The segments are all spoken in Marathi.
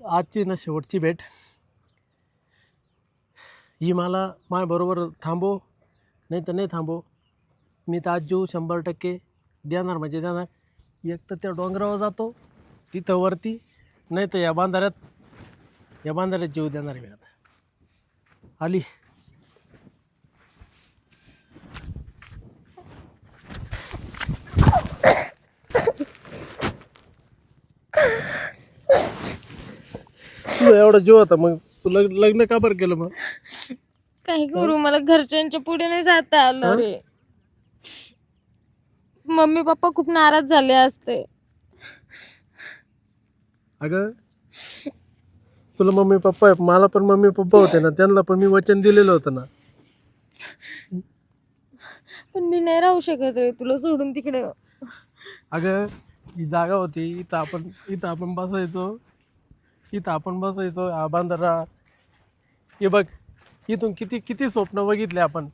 आजची ना शेवटची भेट. ही मला माझ्याबरोबर थांबो नाही तर नाही थांबो मी तर आज जीव शंभर टक्के देणार म्हणजे देणार. एक तर त्या डोंगरावर जातो तिथं वरती नाही तर या बांधाऱ्यात या बांधाऱ्यात जीव देणार आहे मी आता. आली. तुला एवढा जीव होता मग तू लग्न लग्न का बरं केलं मग? काही करू मला घरच्यांच्या पुढे नाही जाता आलं रे. मम्मी पप्पा खूप नाराज झाले असते. अगं तुला मम्मी पप्पा आहे मला पण मम्मी पप्पा होते ना त्यांना पण मी वचन दिलेलं होतं ना. पण मी नाही राहू शकत रे तुला सोडून तिकडे. अगं ही जागा होती इथं आपण इथं आपण बसायचो. इथं आपण बसायचो हा बांधारा हे बघ इथून किती किती स्वप्न बघितले आपण?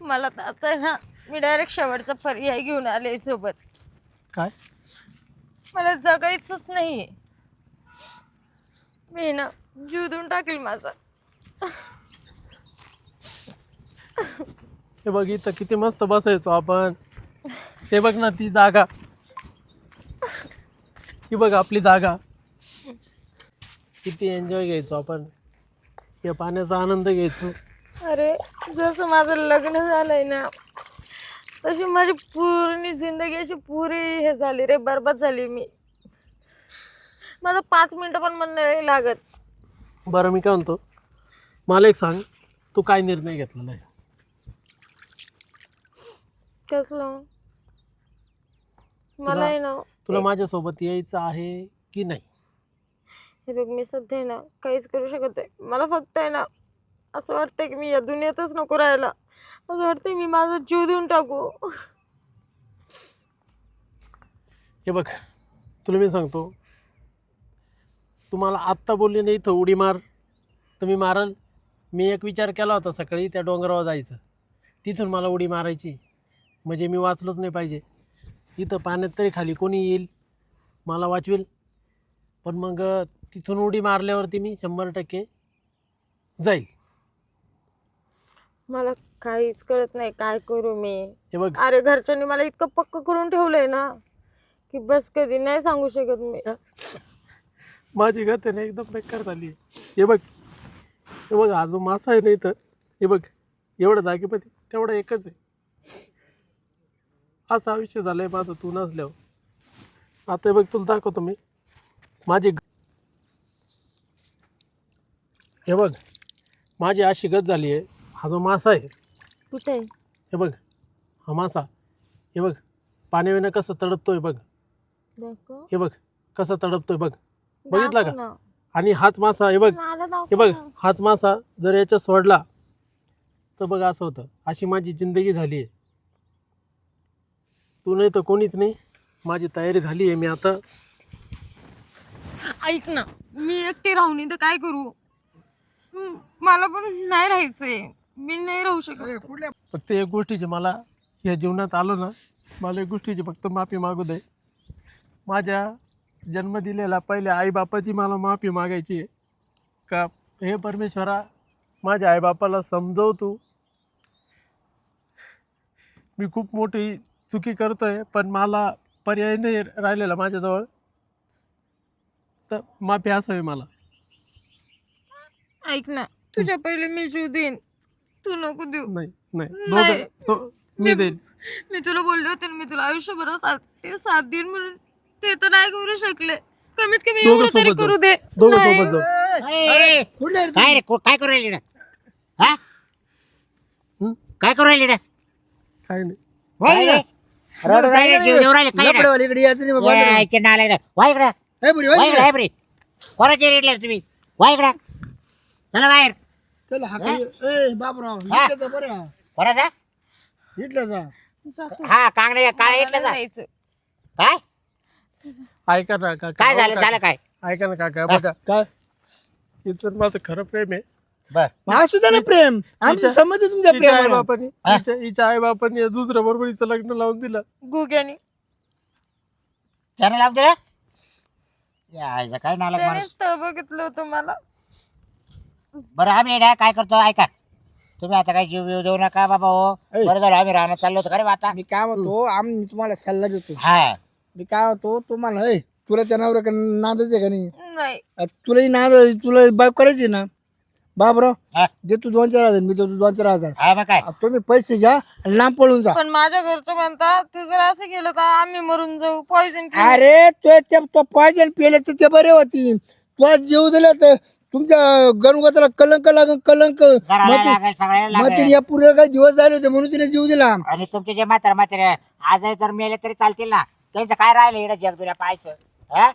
मला तर आता आहे ना मी डायरेक्ट शेवटचा पर्याय घेऊन आले सोबत. काय? मला जगायचंच नाही. मी ना जीव देऊन टाकेल माझा. हे बघ इथं किती मस्त बसायचो आपण. हे बघ ना ती जागा. ही बघ आपली जागा. किती एन्जॉय घ्यायचो आपण. या पाण्याचा आनंद घ्यायचो. अरे जसं माझं लग्न झालंय ना तशी माझी पूर्ण जिंदगी अशी पुरी हे झाली रे बरबाद झाली मी. माझं पाच मिनटं पण मन नाही लागत. बरं मी काय म्हणतो? मला एक सांग तू काय निर्णय घेतलेला आहे? कसलं? मला आहे ना तुला माझ्यासोबत यायचं आहे की नाही? हे बघ मी सध्या आहे ना काहीच करू शकत आहे मला फक्त आहे ना असं वाटतंय की मी या दुनियेतच नको राहायला. असं वाटतंय मी माझा जीव देऊन टाकू. हे बघ तुला मी सांगतो तुम्हाला आत्ता बोलली नाही इथं उडी मार. मी मारल मी एक विचार केला होता सकाळी त्या डोंगरावर जायचं. तिथून मला उडी मारायची. म्हणजे मी वाचलोच नाही पाहिजे. इथं पाण्यात तरी खाली कोणी येईल? मला वाचवेल. पण मग तिथून उडी मारल्यावरती मी शंभर टक्के जाईल. मला काहीच कळत नाही काय करू मी? हे बघ. अरे घरच्यांनी मला इतकं पक्क करून ठेवलंय ना की बस कधी नाही सांगू शकत मी. माझी गत आहे ना एकदम बेकार झाली हे बघ. हे बघ हा जो मासा आहे ना इथं हे बघ. एवढं जागेमध्ये तेवढं एकच आहे. असं आयुष्य झालं आहे माझं तू नसल्यावर. आता हे बघ तुला दाखवतो मी. माझी हे बघ माझी अशी गत झाली आहे. हा जो मासा आहे. कुठे? हे बघ हा मासा. हे बघ पाण्याविना कसं तडपतोय बघ. दाखव. हे बघ कसं तडपतोय बघ. बघितला दाखव का? ना. आणि हाच मासा हे बघ मला दाखव हे बघ ना. हाच मासा जर याच्यात सोडला तर बघ असं होतं. अशी माझी जिंदगी झाली आहे. तू नाही तर कोणीच नाही. माझी तयारी झाली आहे मी आता. ऐक ना मी एकटी राहून इथं काय करू? मला पण नाही राहायचंय. मी नाही राहू शकत. फक्त एक गोष्टीची मला या जीवनात आलं ना मला एक गोष्टीची फक्त माफी मागू दे. माझ्या जन्म दिलेल्या पहिल्या आईबापाची मला माफी मागायची आहे. का हे परमेश्वरा माझ्या आईबापाला समजव तू. मी खूप मोठी चुकी करतोय पण मला पर्याय नाही राहिलेला माझ्याजवळ. तर माफी असावी मला. ऐक ना तुझ्या पहिले मी जीव देईन. तू नको देऊ. नाही नाही. नाही. दोघं- तो मी देईन. मी तुला बोलले होते ना मी तुला आयुष्यभर साथ ते साथ देईन म्हणून. ते तर नाही करू शकले. कमीत कमी दोघं एवढं तरी सोबत करू दे. दोघं नाही. सोबत जाऊ. अरे, काय रे को- काय करू राहिली हा? हं? काय करू राहिली काय नाही. काय रे? रडू राहिले, जीव देऊ राहिले, काय रे? या, इथे नालायक आहे. वा इकडं. वा इकडं, हाय बरी. कोणाचे रेटले रे तुम्ही वा इकडं. चला बाहेर हा? कोणाचा जातो. हा इटलं जा जायचं. काय ऐका ना काका काय झालं काका. झालं काय ऐका ना काका बघा काय इथं माझं खरं प्रेम आहे बर. सुद्धा ना प्रेम. आमचं संमत आहे तुमच्या हिच्या आई प्रेमाला. बापानी हिच्या हिच्या आई बापानी दुसऱ्या बरोबर हिचं लग्न लावून दिलं. गुग्यानी. त्याला लावून दिलं? यायचं काय नाला माणूस. त्याने बघितलं होतं मला. बरं आम्ही ना काय करतो ऐका. तुम्ही आता काय जीव बिव देऊ नका बाबा हो. ऐ. बरं झालं आम्ही राहण्यात चाललो होतो. खरे आता मी काय म्हणतो आम्ही मी तुम्हाला सल्ला देतो. हा. मी काय म्हणतो तुम्हाला ऐ तुला त्या नवऱ्या नादच आहे का नाही? नाही. अ, तुलाही नाद तुला बाईक करायची ना? बाबराव हा. दे तू दोन चार हजार मी देतो दोन चार हजार. हा मग काय? अ, तुम्ही पैसे घ्या आणि लांब पळून जा. पण माझ्या घरचे म्हणतात तू जर असं केलं तर आम्ही मरून जाऊ पॉइझन अरे तो त्या तो पॉयजन पेले तर ते बरे होती. तो जीव दिला तर तुमच्या गणगोताला कलंक लागन कलंक. घराला मग ती- लागेल सगळ्याला मग लागेल. तिने या पूर्वी काही दिवस झाले होते म्हणून तिने जीव दिला. आणि तुमचे जे म्हातारे म्हातारे आज जर मेले तरी चालतील ना. त्यांचं काय राहिलं इकडे जग तुला पाहायचं हा?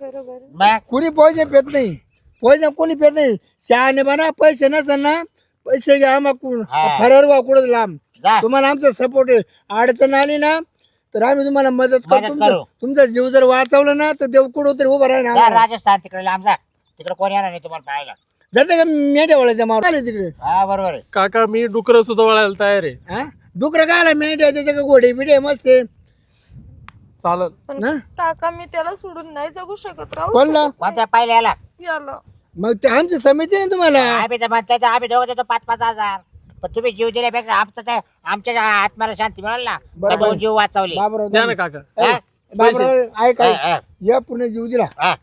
बरोबर. मग? कोणी पैसे पेत नाही. पैसे कोणी पेत नाही. शहाणे बना पैसे नसेल ना पैसे घ्या आम्हाला हा. फरार व्हा कुठं लांब. जा. तुम्हाला आमचा सपोर्ट आहे. अडचण आली ना तर आम्ही तुम्हाला मदत करू मदत तुमचं करू. तुमचा जीव जर वाचवला ना तर देव कुठं तरी उभा राहील जा आम्हाला. राजस्थान तिकडे लांब जा. तिकडे कोण येणार नाही तुम्हाला पाहायला. जाते का मेंढ्या वळायच्या मावळ आले तिकडे? हा बरोबर आहे. काका मी डुकरं सुद्धा वळायला तयार आहे. हा? डुकरं काय आला? मेंढ्या त्याच्या का घोडे बिडे मस्त आहे. चालल. पण हा? काका मी त्याला सोडून नाही जगू शकत राहू कोणला? कोणत्या पाहिलं याला याला. मग ते आमची समिती आहे ना तुम्हाला आम्ही तर म्हणतो आम्ही दोघं देतो पाच पाच हजार पण तुम्ही जीव दिल्यापेक्षा आमचं ते आमच्या आत्म्याला शांती मिळेल ना बरोबर. दोन जीव वाचवले बाबराव द्या ना काका हा? बाबराव ऐक हा, ऐक. हा, या पूर्ण जीव दिला हा.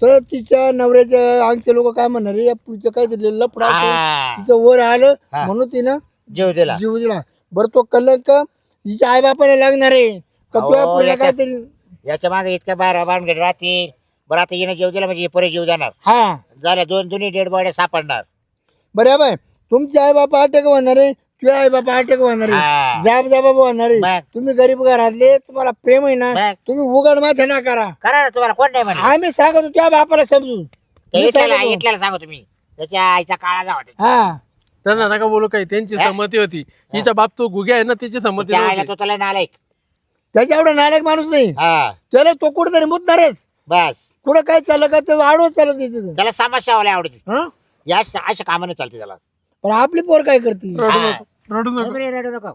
तर तिच्या नवऱ्याच्या अंगचे लोक काय म्हणणार रे, या पुढचं काहीतरी लपडा. हा. तिचं वर आलं हा. म्हणून तिनं जीव दिला जीव दिला बरं तो कलंक हिच्या आई बापाला लागणार आहे का अहो, तुझ्या पुढे याच्यात- काहीतरी याच्या मागे इतक्या बारा गेले राहतील बरं आता येणं जीव दिला म्हणजे हे पुरे जीव देणार हा झाल्या दोन दोन्ही डेड बॉड्या सापडणार. बरं बाय. तुमचे आई बापा अटक होणार आहे तुझे आई बापा अटक होणार आहे. जाब जाबाब होणार. आहे मग. तुम्ही गरीब घरातले तुम्हाला प्रेम आहे ना मग. तुम्ही उघड माथे ना करा. करा ना तुम्हाला कोण नाही आम्ही सांगतो तुझ्या बापाला समजून. मी इटल्याला सांगतो. इटल्याला सांगू तुम्ही त्याच्या आईचा काळा जावा हा. त्यांना नका बोलू काही त्यांची संमती होती. हिच्या बाप तो गुग्या आहे ना तिची संमती त्या आईला नव्हती. तो त्याला नालायक. त्याच्या एवढा नालायक माणूस नाही. हा. त्याला तो कुठेतरी मुतणारच बस. कुठं काय चाललं का ते आडवत चालत येते त्याला समस्या व्हायला आवडते. हा? या अशा कामाने चालते त्याला. पण आपली पोर काय करते? रडू हा. नको. रडू नको. रे, रडू नको.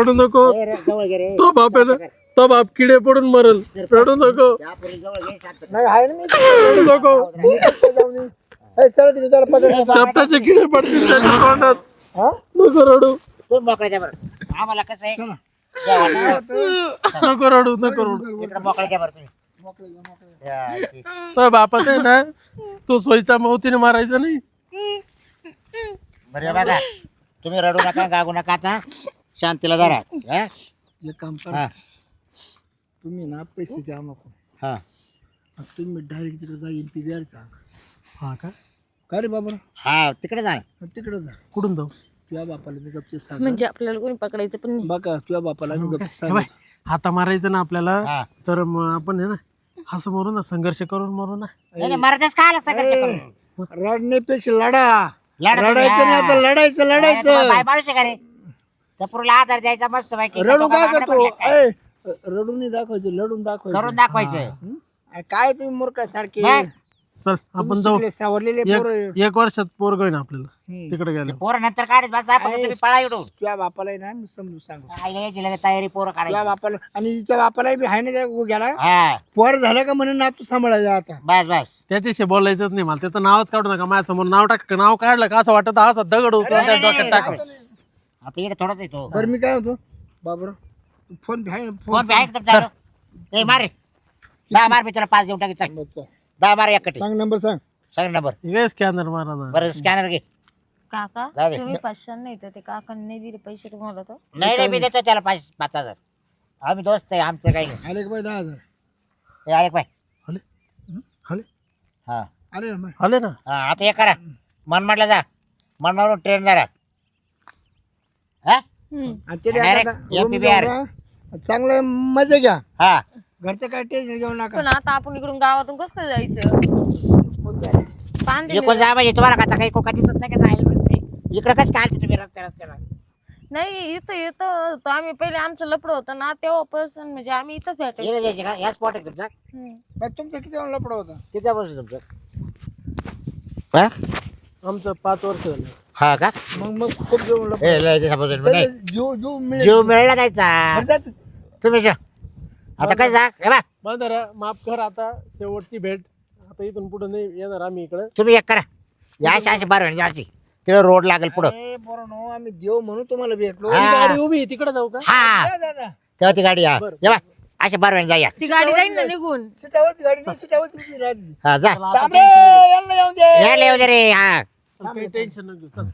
रडू नको. ए, रे, जवळ घे रे. तो बाप आहे ना तो बाप किडे पडून मरल. रडू नको. या पोरी जवळ घे, शांत. नाही आहे ना मी. रडू नको. जाऊन ये. ए, चला तिकडे चला पकड शेपटाचे किडे पडतील त्याच्या तोंडात. हा? नको रडू. तू मोकळे द्या बरं. आम्हाला कसं आहे. नको रडू नको रडू. इकडं मोकळे द्या बरं तुम्ही. तो बापाच आहे ना तो सोयीचा मौतीने मारायचा नाही. बरं हे बघा. तुम्ही रडू नका गागू नका आता. शांतीला जरा हा? एक काम हा, करा तुम्ही ना पैसे घ्या नको. हा. तुम्ही डायरेक्ट तिकडे जा एम पी बी आर हा का? का रे बाबा? हा तिकडे जा. तिकडे जा. कुठून जाऊ? तुझ्या बापाला मी गपचे सांग म्हणजे आपल्याला कोणी पकडायचं पण नाही. बघा तुझ्या बापाला मी गपचे हे सांग बाय हाता मारायचं ना आपल्याला हा. तर मग आपण आहे ना असं मरू ना संघर्ष करून मरू ना. नाही काय सगळं ते करून? रडण्यापेक्षा लढा. लढा तुम्ही, रडायचं नाही हा. आता लढायचं. तुम्हाला लढायचं बाय माणूस आहे का रे? त्या पुरीला आधार द्यायचा मस्त पैकी. रडून काय करतो? रडून नाही दाखवायचं लढून दाखवायचं. करून दाखवायचं. हं? अरे काय तुम्ही मूर्ख सारखे? मग? चल आपण जाऊ. सावरलेले पोरं. एक एक वर्षात पोरग ना आपल्याला. तिकडे गेलो पोरं नंतर काढत बस आपण तुम्ही पळा इडून तुझ्या बापाला आहे ना मी समजून सांगू आईला यायची लगेच तयारी पोरं तुझ्या काढायची बापाला आणि हिच्या बापाला बी आहे ना त्या गेला हा. पोर झालं का म्हणून ना तू सांभाळायचा आता? बस बस. त्याच्याशी बोलायचंच नाही मला त्याचं नावच काढू नका माझ्यासमोर नाव टाक नाव काढलं का असं वाटत हा असा दगड होतो त्या डोक्यात टाकलं. आता इकडे थोडंच येतो बरं मी काय होतो बाबर फोन आहे? फोन फोन पे आहे का तुमचा? ए मार रे. दहा मार मी तुला पाच देऊन टाकी चल. दहा मार एकटे सांग नंबर सांग. सांग नंबर. हे स्कॅनर मारा ना. बरं स्कॅनर घे. काका जाऊ दे. तुम्ही पाचशे नाही तर ते काकांनी नाही दिले पैसे तुम्हाला तर. नाही नाही मी देतो त्याला पाच पाच हजार. आम्ही दोस्त आहे आमचं काही नाही. आले का बाई दहा हजार. हे आले पाय आले? आले? हा. आले ना बाई. आले ना? हा आता हे करा. मनमाडला जा. मनमाडून ट्रेन जरा हा? आजच्या Direct MPBR. चांगलं मजा घ्या. हा. घरचं काय टेन्शन घेऊ नका. पण आता आपण इकडून गावातून कसं काय जायचं? बांधले इकडून जा म्हणजे तुम्हाला आता काही कोका दिसत नाही का जायला इकडे कसं काय तुम्ही रस्त्या रस्त्याला? नाही इथं येतं तो आम्ही पहिले आमचं लपड होतं ना तेव्हापासून म्हणजे आम्ही इथंच भेटायचो. इकडे जायचे का? या स्पॉट आहे तुमचा? हम्म. बाई, तुमचं किती वेळा लपडा होता? तिथे बसू तुमचं. हा? आमचं पाच वर्ष झालं. हा का? मग मग खूप जेवण लपडा. ए, लय दिवसापासून नाही. जीव जीव मिळेल. जीव मिळला जायचा. बरं जा तू. तुम्ही जा. आता काय जा हे बा बांधारा माफ कर आता शेवटची भेट. आता इथून पुढे नाही येणार आम्ही इकडं. तुम्ही एक करा. या अशी बरं अशी. तिकडे रोड लागेल पुढं. अरे बरं नो आम्ही देव म्हणून तुम्हाला भेटलो. हा. गाडी उभी आहे, तिकडे जाऊ का? हा. जा, जा, जा. तेव्हा ती गाडी या. बरं. हे बा अशी बरं जा या. ती गाडी जाईल ना निघून? सीटावरची गाडी नाही सीटावरची उभी राहते. हा जा. चला, आता थांब रे, tension यांना येऊन दे. या येऊ दे रे हा. नाही. काही टेन्शन नको घेऊ चल.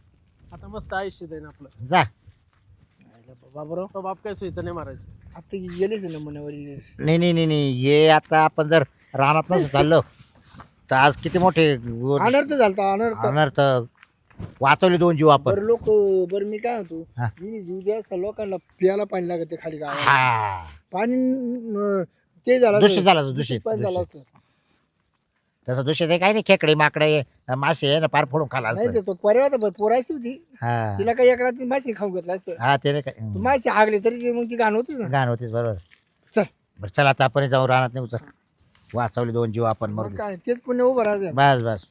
आता मस्त आयुष्य जाईन आपलं. जा. बाबराव तो बाप काय सुईचं नाही मारायचं. आता गेलेच ना मनावर नाही नाही नाही नाही हे आता आपण जर रानात नसं चाललो तर आज किती मोठे गो- अनर्थ झालता अनर्थ अनर्थ वाचवले दोन जीव आपण बरं लोक बरं मी काय म्हणतो हा. मी जीव द्यायचा लोकांना प्यायला पाणी लागत खाली गावाला हा पाणी अं, ते झालं दूषित असतं. झाला तो, दूषित पाणी झालं दूषित. असतं. तसं दूषित आहे काही नाही खेकडे माकडे मासे आहे ना पार फोडून खाला असतं. ते तो पर्याय होता पोरायची होती. हा. तिला काही एका रात्री मासे खाऊ घेतला असतं. हा ते नाही काय तू मासे हागले तरी ती मग ती घाण होती ना. गाण होतीच बरोबर. चल. बरं चला आता आपण जाऊ रानात नाही उचल वाचवले दोन जीव आपण मग मग काय तेच पुण्य उभं राहायचं बस बस.